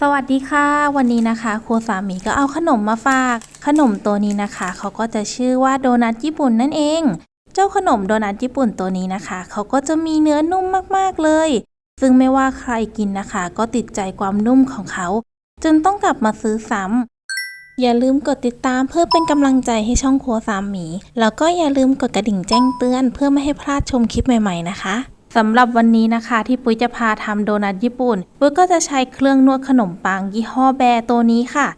สวัสดีค่ะ วันนี้นะคะครูสามีก็เอาขนมมาฝาก ขนมตัวนี้นะคะเขาก็จะชื่อว่าโดนัทญี่ปุ่นนั่นเอง เจ้าขนมโดนัทญี่ปุ่นตัวนี้นะคะเขาก็จะมีเนื้อนุ่มมากๆเลย ซึ่งไม่ว่าใครกินนะคะ ก็ติดใจความนุ่มของเขา จนต้องกลับมาซื้อซ้ำอย่าลืมกดติดตามเพื่อเป็นกำลังใจให้ช่องครัวสามี แล้วก็อย่าลืมกดกระดิ่งแจ้งเตือน เพื่อไม่ให้พลาดชมคลิปใหม่ ๆ นะคะ สำหรับวันนี้นะคะ ที่ปุ้ยจะพาทำโดนัทญี่ปุ่น ปุ้ยก็จะใช้เครื่องนวดขนมปังยี่ห้อแบร์ตัวนี้ค่ะ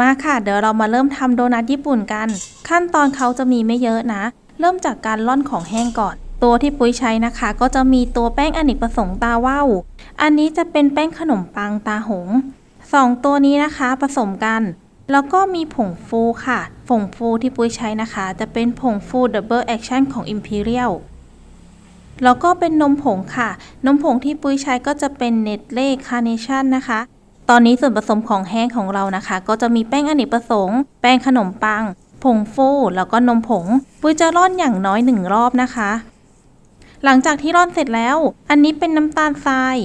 มาค่ะ เดี๋ยวเรามาเริ่มทำโดนัทญี่ปุ่นกัน ขั้นตอนเขาจะมีไม่เยอะนะ เริ่มจากการร่อนของแห้งก่อน ตัวที่ปุ้ยใช้นะคะ ก็จะมีตัวแป้งอเนกประสงค์ตาว่าวอันนี้จะเป็นแป้งขนมปังตาหงส์สองตัวนี้นะคะผสมกัน แล้วก็มีผงฟูค่ะ ผงฟูที่ปุ้ยใช้นะคะ จะเป็นผงฟู Double Action ของ Imperial แล้วก็เป็นนมผงค่ะ นมผงที่ปุ้ยใช้ก็จะเป็นเน t เล่คาร์เนชั่นนะคะ ตอนนี้ส่วนผสมของแห้งของเรานะคะ ก็จะมีแป้งอเนกประสงค์ แป้งขนมปัง ผงฟูแล้วก็นมผง ปุ้ยจะร่อนอย่างน้อยหนึ่งรอบนะคะ หลังจากที่ร่อนเสร็จแล้ว อันนี้เป็นน้ำตาลทราย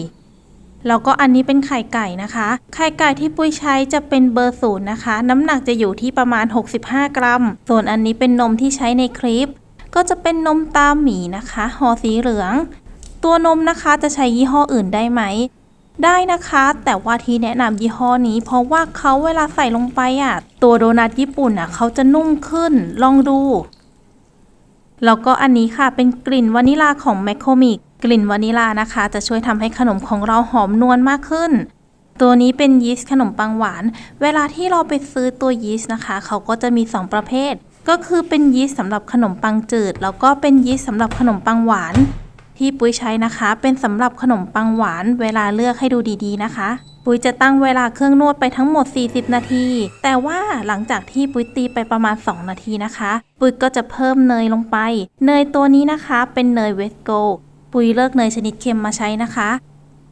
แล้วก็อันนี้เป็นไข่ไก่นะคะ ไข่ไก่ที่ปุ้ยใช้จะเป็นเบอร์ศูนย์นะคะ น้ำหนักจะอยู่ที่ประมาณ 65 กรัม ส่วนอันนี้เป็นนมที่ใช้ในคลิป ก็จะเป็นนมตาหมีนะคะห่อสีเหลือง ตัวนมนะคะจะใช้ยี่ห้ออื่นได้ไหม ได้นะคะ แต่ว่าที่แนะนำยี่ห้อนี้ เพราะว่าเขาเวลาใส่ลงไปอะ ตัวโดนัทญี่ปุ่นอะเขาจะนุ่มขึ้น ลองดู แล้วก็อันนี้ค่ะเป็นกลิ่นวานิลาของแมคโคมิกกลิ่นวานิลานะคะ จะช่วยทำให้ขนมของเราหอมนวลมากขึ้นตัวนี้เป็นยีสต์ขนมปังหวาน เวลาที่เราไปซื้อตัวยีสต์นะคะ เขาก็จะมี 2 ประเภท ก็คือเป็นยีสต์สำหรับขนมปังจืด แล้วก็เป็นยีสต์สำหรับขนมปังหวาน ที่ปุ้ยใช้นะคะ เป็นสำหรับขนมปังหวาน เวลาเลือกให้ดูดีๆนะคะ ปุ้ยจะตั้งเวลาเครื่องนวดไปทั้งหมด 40 นาที แต่ว่าหลังจากที่ปุ้ยตีไปประมาณ 2 นาทีนะคะ ปุ้ยก็จะเพิ่มเนยลงไป เนยตัวนี้นะคะ เป็นเนยเวสโกปุ้ยเลิกเนยชนิดเค็มมาใช้นะคะ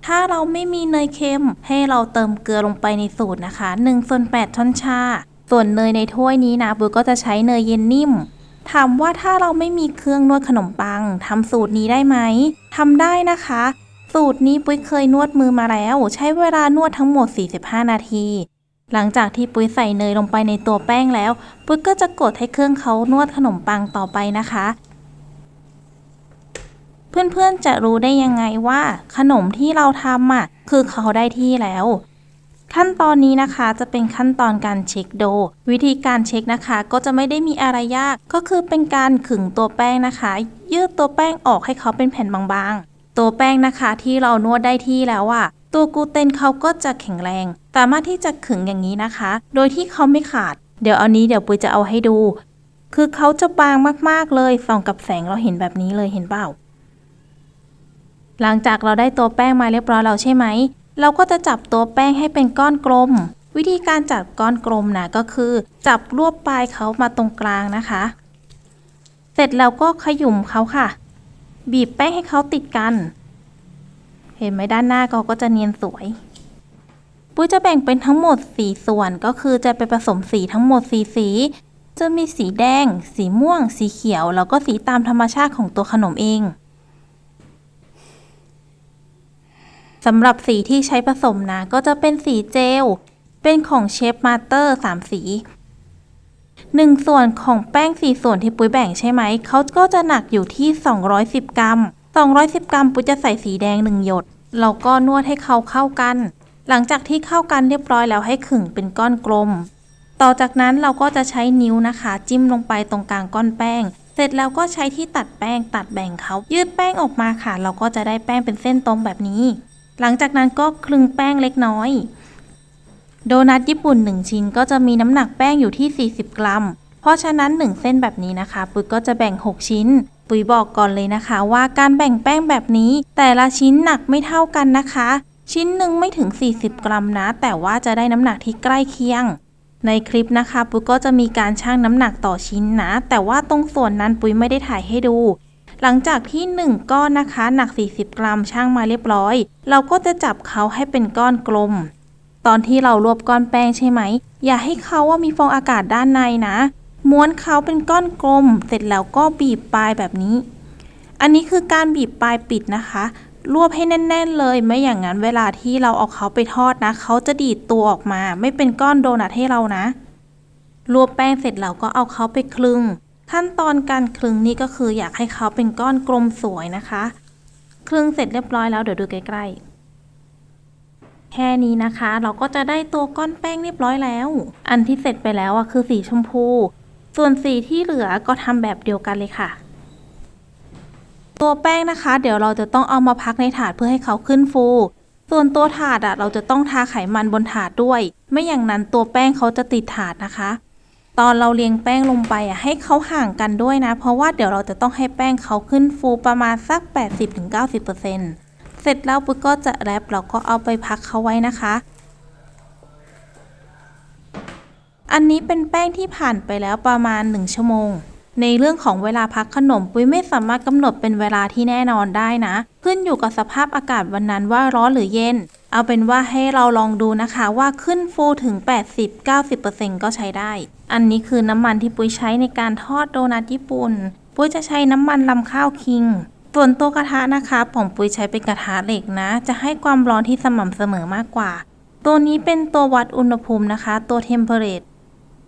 ถ้าเราไม่มีเนยเค็มให้เราเติมเกลือลงไปในสูตรนะคะ1ส่วน8ช้อนชา ส่วนเนยในถ้วยนี้นะปุ้ยก็จะใช้เนยเย็นนิ่มถามว่าถ้าเราไม่มีเครื่องนวดขนมปังทำสูตรนี้ได้ไหมทำได้นะคะ สูตรนี้ปุ้ยเคยนวดมือมาแล้ว ใช้เวลานวดทั้งหมด 45 นาที หลังจากที่ปุ้ยใส่เนยลงไปในตัวแป้งแล้ว ปุ้ยก็จะกดให้เครื่องเขานวดขนมปังต่อไปนะคะ เพื่อนๆจะรู้ได้ยังไงว่า ขนมที่เราทำอะคือเขาได้ที่แล้ว ขั้นตอนนี้นะคะจะเป็นขั้นตอนการเช็คโด วิธีการเช็คนะคะ ก็จะไม่ได้มีอะไรยาก ก็คือเป็นการขึงตัวแป้งนะคะ ยืดตัวแป้งออกให้เขาเป็นแผ่นบางๆ ตัวแป้งนะคะที่เรานวดได้ที่แล้วอะตัวกูเตนเขาก็จะแข็งแรง สามารถที่จะขึงอย่างนี้นะคะ โดยที่เขาไม่ขาด เดี๋ยวเอานี้เดี๋ยวปุ้ยจะเอาให้ดู คือเขาจะบางมากๆเลยส่องกับแสงเราเห็นแบบนี้เลยเห็นเปล่าหลังจากเราได้ตัวแป้งมาเรียบร้อยแล้วใช่ไหม เราก็จะจับตัวแป้งให้เป็นก้อนกลม วิธีการจับก้อนกลมนะก็คือ จับรวบปลายเขามาตรงกลางนะคะ เสร็จแล้วก็ขยุ่มเขาค่ะ บีบแป้งให้เขาติดกัน เห็นไหมด้านหน้าเขาก็จะเนียนสวยปุ้ยจะแบ่งเป็นทั้งหมด 4 ส่วนก็คือจะไปผสมสีทั้งหมด4สีจะมีสีแดง สีม่วง สีเขียว แล้วก็สีตามธรรมชาติของตัวขนมเอง สำหรับสีที่ใช้ผสมนะ ก็จะเป็นสีเจล เป็นของเชฟมาสเตอร์3สี1ส่วนของแป้ง4ส่วนที่ปุ้ยแบ่งใช่ไหม เขาก็จะหนักอยู่ที่ 210 กรัม 210 กรัมปุ้ยจะใส่สีแดง1หยด แล้วก็นวดให้เขาเข้ากัน หลังจากที่เข้ากันเรียบร้อยแล้วให้ขึงเป็นก้อนกลม ต่อจากนั้นเราก็จะใช้นิ้วนะคะ จิ้มลงไปตรงกลางก้อนแป้ง เสร็จแล้วก็ใช้ที่ตัดแป้งตัดแบ่งเขายืดแป้งออกมาค่ะ เราก็จะได้แป้งเป็นเส้นตรงแบบนี้ หลังจากนั้นก็คลึงแป้งเล็กน้อย โดนัทญี่ปุ่น 1 ชิ้นก็จะมีน้ำหนักแป้งอยู่ที่ 40 กรัม เพราะฉะนั้น 1 เส้นแบบนี้นะคะ ปุ๋ยก็จะแบ่ง 6 ชิ้น ปุ๋ยบอกก่อนเลยนะคะ ว่าการแบ่งแป้งแบบนี้ แต่ละชิ้นหนักไม่เท่ากันนะคะ ชิ้นหนึ่งไม่ถึง 40 กรัมนะ แต่ว่าจะได้น้ำหนักที่ใกล้เคียง ในคลิปนะคะ ปุ๋ยก็จะมีการชั่งน้ำหนักต่อชิ้นนะ แต่ว่าตรงส่วนนั้นปุ๋ยไม่ได้ถ่ายให้ดู หลังจากที่ 1 ก้อนนะคะ หนัก 40 กรัมช่างมาเรียบร้อย เราก็จะจับเขาให้เป็นก้อนกลม ตอนที่เรารวบก้อนแป้งใช่ไหม อย่าให้เขาว่ามีฟองอากาศด้านในนะ ม้วนเขาเป็นก้อนกลม เสร็จแล้วก็บีบปลายแบบนี้ อันนี้คือการบีบปลายปิดนะคะ รวบให้แน่น ๆ เลย ไม่อย่างนั้นเวลาที่เราเอาเขาไปทอดนะ เขาจะดีดตัวออกมา ไม่เป็นก้อนโดนัทให้เรานะ รวบแป้งเสร็จเราก็เอาเขาไปคลึง ขั้นตอนการคลึงนี่ก็คืออยากให้เขาเป็นก้อนกลมสวยนะคะ คลึงเสร็จเรียบร้อยแล้วเดี๋ยวดูใกล้ๆ แค่นี้นะคะ เราก็จะได้ตัวก้อนแป้งเรียบร้อยแล้ว อันที่เสร็จไปแล้วอะคือสีชมพู ส่วนสีที่เหลือก็ทำแบบเดียวกันเลยค่ะ ตัวแป้งนะคะ เดี๋ยวเราจะต้องเอามาพักในถาดเพื่อให้เขาขึ้นฟูส่วนตัวถาดอะเราจะต้องทาไขมันบนถาดด้วย ไม่อย่างนั้นตัวแป้งเขาจะติดถาดนะคะ ตอนเราเรียงแป้งลงไปอะให้เขาห่างกันด้วยนะ เพราะว่าเดี๋ยวเราจะต้องให้แป้งเขาขึ้นฟูประมาณสัก 80-90%เสร็จแล้วปุ๊กก็จะแรปแล้วก็เอาไปพักเขาไว้นะคะ อันนี้เป็นแป้งที่ผ่านไปแล้วประมาณ 1 ชั่วโมง ในเรื่องของเวลาพักขนมปุ้ยไม่สามารถกำหนดเป็นเวลาที่แน่นอนได้นะ ขึ้นอยู่กับสภาพอากาศวันนั้นว่าร้อนหรือเย็น เอาเป็นว่าให้เราลองดูนะคะว่าขึ้นฟูถึง 80-90%ก็ใช้ได้ อันนี้คือน้ำมันที่ปุ้ยใช้ในการทอดโดนัทญี่ปุ่น ปุ้ยจะใช้น้ำมันลำข้าวคิง ส่วนตัวกระทะนะคะของปุ้ยใช้เป็นกระทะเหล็กนะ จะให้ความร้อนที่สม่ำเสมอมากกว่า ตัวนี้เป็นตัววัดอุณหภูมินะคะ ตัว temperature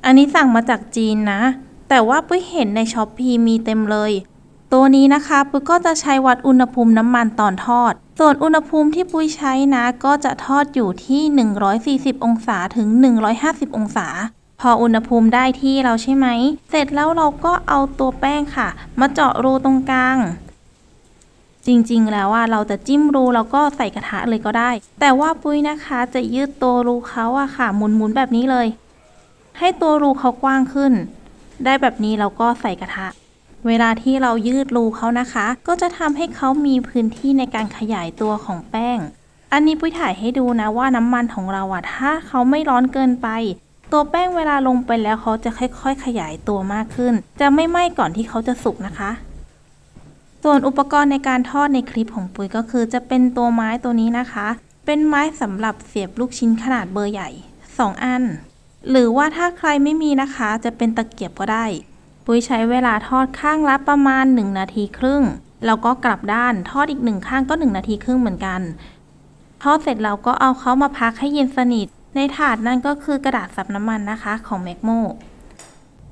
อันนี้สั่งมาจากจีนนะ แต่ว่าปุ้ยเห็นในช้อปปีมีเต็มเลย ตัวนี้นะคะปุ้ยก็จะใช้วัดอุณหภูมิน้ำมันตอนทอด ส่วนอุณหภูมิที่ปุ้ยใช้นะ ก็จะทอดอยู่ที่ 140 องศาถึง 150 องศา พออุณหภูมิได้ที่เราใช่ไหม เสร็จแล้วเราก็เอาตัวแป้งค่ะ มาเจาะรูตรงกลาง จริงๆแล้วว่าเราจะจิ้มรูแล้วก็ใส่กระทะเลยก็ได้ แต่ว่าปุ้ยนะคะจะยืดตัวรูเขาอะค่ะ หมุนๆแบบนี้เลย ให้ตัวรูเขากว้างขึ้น ได้แบบนี้เราก็ใส่กระทะ เวลาที่เรายืดรูเขานะคะ ก็จะทำให้เขามีพื้นที่ในการขยายตัวของแป้ง อันนี้ปุ้ยถ่ายให้ดูนะว่าน้ำมันของเราอะถ้าเขาไม่ร้อนเกินไป ตัวแป้งเวลาลงไปแล้วเขาจะค่อยๆ ขยายตัวมากขึ้น จะไม่ไหม้ก่อนที่เขาจะสุกนะคะส่วนอุปกรณ์ในการทอดในคลิปของปุ้ยก็คือจะเป็นตัวไม้ตัวนี้นะคะ เป็นไม้สำหรับเสียบลูกชิ้นขนาดเบอร์ใหญ่ 2 อัน หรือว่าถ้าใครไม่มีนะคะ จะเป็นตะเกียบก็ได้ ปุ้ยใช้เวลาทอดข้างละประมาณ 1 นาทีครึ่ง แล้วก็กลับด้านทอดอีกหนึ่งข้างก็ 1 นาทีครึ่งเหมือนกัน ทอดเสร็จเราก็เอาเขามาพักให้เย็นสนิท ในถาดนั่นก็คือกระดาษซับน้ำมันนะคะของแมกโม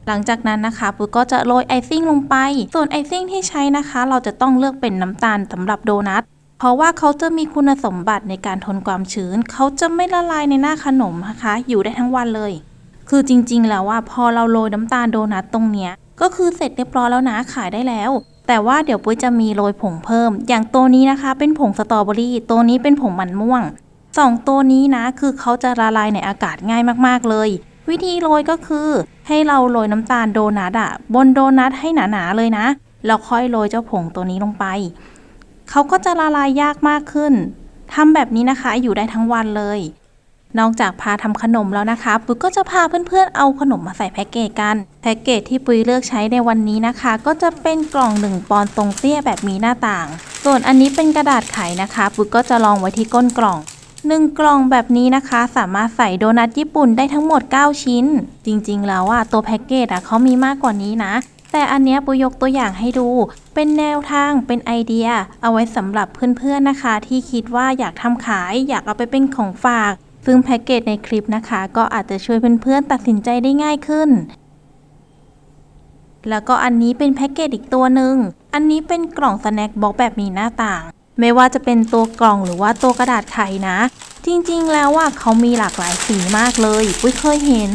หลังจากนั้นนะคะปุ้ยก็จะโรยไอซิ่งลงไป ส่วนไอซิ่งที่ใช้นะคะ เราจะต้องเลือกเป็นน้ำตาลสำหรับโดนัท เพราะว่าเขาจะมีคุณสมบัติในการทนความชื้น เขาจะไม่ละลายในหน้าขนมนะคะ อยู่ได้ทั้งวันเลย คือจริงๆแล้วว่าพอเราโรยน้ำตาลโดนัทตรงเนี้ย ก็คือเสร็จเรียบร้อยแล้วนะขายได้แล้ว แต่ว่าเดี๋ยวปุ้ยจะมีโรยผงเพิ่ม อย่างตัวนี้นะคะ เป็นผงสตรอเบอรี่ตัวนี้เป็นผงมันม่วงสองตัวนี้นะคือเขาจะละลายในอากาศง่ายมากๆเลย วิธีโรยก็คือ ให้เราโรยน้ำตาลโดนัทอะบนโดนัทให้หนาๆเลยนะแล้วค่อยโรยเจ้าผงตัวนี้ลงไปเขาก็จะละลายยากมากขึ้นทำแบบนี้นะคะอยู่ได้ทั้งวันเลย นอกจากพาทำขนมแล้วนะคะ ปุ้ยก็จะพาเพื่อนๆเอาขนมมาใส่แพ็กเกจกันแพ็กเกจที่ปุ้ยเลือกใช้ในวันนี้นะคะ ก็จะเป็นกล่องหนึ่งปอนตรงเตี้ยแบบมีหน้าต่าง ส่วนอันนี้เป็นกระดาษไขนะคะ ปุ้ยก็จะลองไว้ที่ก้นกล่องหนึ่งกล่องแบบนี้นะคะ สามารถใส่โดนัทญี่ปุ่นได้ทั้งหมด 9 ชิ้น จริงๆ แล้วอะตัวแพ็กเกจอะเขามีมากกว่านี้นะ แต่อันเนี้ยปุยยกตัวอย่างให้ดู เป็นแนวทางเป็นไอเดีย เอาไว้สำหรับเพื่อนๆนะคะ ที่คิดว่าอยากทำขายอยากเอาไปเป็นของฝาก ซึ่งแพ็กเกจในคลิปนะคะ ก็อาจจะช่วยเพื่อนๆตัดสินใจได้ง่ายขึ้น แล้วก็อันนี้เป็นแพ็กเกจอีกตัวหนึ่ง อันนี้เป็นกล่องสแน็คบ็อกแบบมีหน้าต่าง ไม่ว่าจะเป็นตัวกล่องหรือว่าตัวกระดาษไขนะ จริงๆ แล้วว่าเขามีหลากหลายสีมากเลยปุ้ยเคยเห็น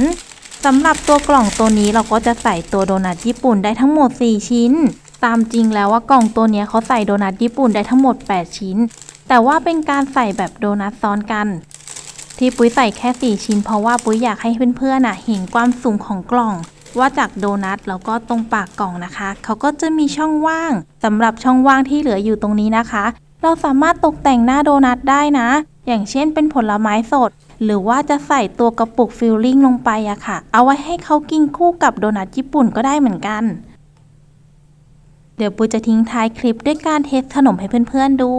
สำหรับตัวกล่องตัวนี้เราก็จะใส่ตัวโดนัทญี่ปุ่นได้ทั้งหมด 4 ชิ้น ตามจริงแล้วว่ากล่องตัวนี้เขาใส่โดนัทญี่ปุ่นได้ทั้งหมด 8 ชิ้น แต่ว่าเป็นการใส่แบบโดนัทซ้อนกัน ที่ปุ้ยใส่แค่ 4 ชิ้น เพราะว่าปุ้ยอยากให้เพื่อนๆน่ะเห็นความสูงของกล่อง ว่าจากโดนัทแล้วก็ตรงปากกล่องนะคะ เขาก็จะมีช่องว่างสำหรับช่องว่างที่เหลืออยู่ตรงนี้นะคะ เราสามารถตกแต่งหน้าโดนัทได้นะ อย่างเช่นเป็นผลไม้สด หรือว่าจะใส่ตัวกระปุกฟิลลิ่งลงไปอะค่ะ เอาไว้ให้เขากินคู่กับโดนัทญี่ปุ่นก็ได้เหมือนกันเดี๋ยวปุ้ยจะทิ้งท้ายคลิปด้วยการเทสขนมให้เพื่อนๆดู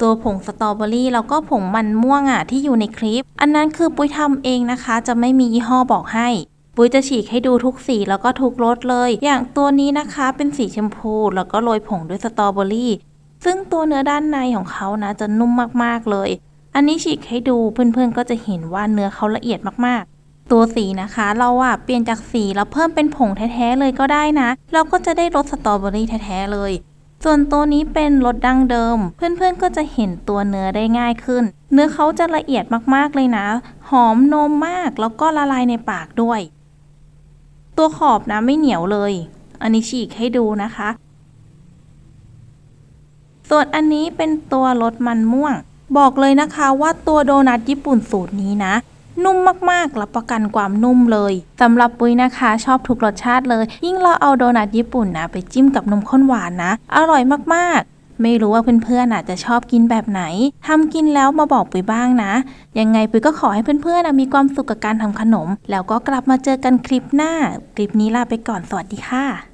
ตัวผงสตรอเบอรี่แล้วก็ผงมันม่วงอะที่อยู่ในคลิป อันนั้นคือปุ้ยทำเองนะคะ จะไม่มียี่ห้อบอกให้ปุ้ยจะฉีกให้ดูทุกสีแล้วก็ทุกรสเลย อย่างตัวนี้นะคะเป็นสีชมพู แล้วก็โรยผงด้วยสตรอเบอรี่ ซึ่งตัวเนื้อด้านในของเขานะจะนุ่มมากๆเลย อันนี้ฉีกให้ดูเพื่อนๆก็จะเห็นว่าเนื้อเขาละเอียดมากๆ ตัวสีนะคะ เราอะเปลี่ยนจากสีแล้วเพิ่มเป็นผงแท้ๆเลยก็ได้นะ เราก็จะได้รสสตรอเบอรี่แท้ๆเลย ส่วนตัวนี้เป็นรสดั้งเดิม เพื่อนๆก็จะเห็นตัวเนื้อได้ง่ายขึ้น เนื้อเขาจะละเอียดมากๆเลยนะ หอมนมมากแล้วก็ละลายในปากด้วย ตัวขอบนะไม่เหนียวเลย อันนี้ฉีกให้ดูนะคะ ส่วนอันนี้เป็นตัวรสมันม่วง บอกเลยนะคะว่าตัวโดนัทญี่ปุ่นสูตรนี้นะ นุ่มมากๆรับประกันความนุ่มเลยสำหรับปุ้ยนะคะ ชอบทุกรสชาติเลย ยิ่งเราเอาโดนัทญี่ปุ่นนะไปจิ้มกับนมข้นหวานนะ อร่อยมากๆ ไม่รู้ว่าเพื่อนๆอาจจะชอบกินแบบไหนทำกินแล้วมาบอกปุ้ยบ้างนะ ยังไงปุ้ยก็ขอให้เพื่อนๆมีความสุขกับการทำขนม แล้วก็กลับมาเจอกันคลิปหน้า คลิปนี้ลาไปก่อนสวัสดีค่ะ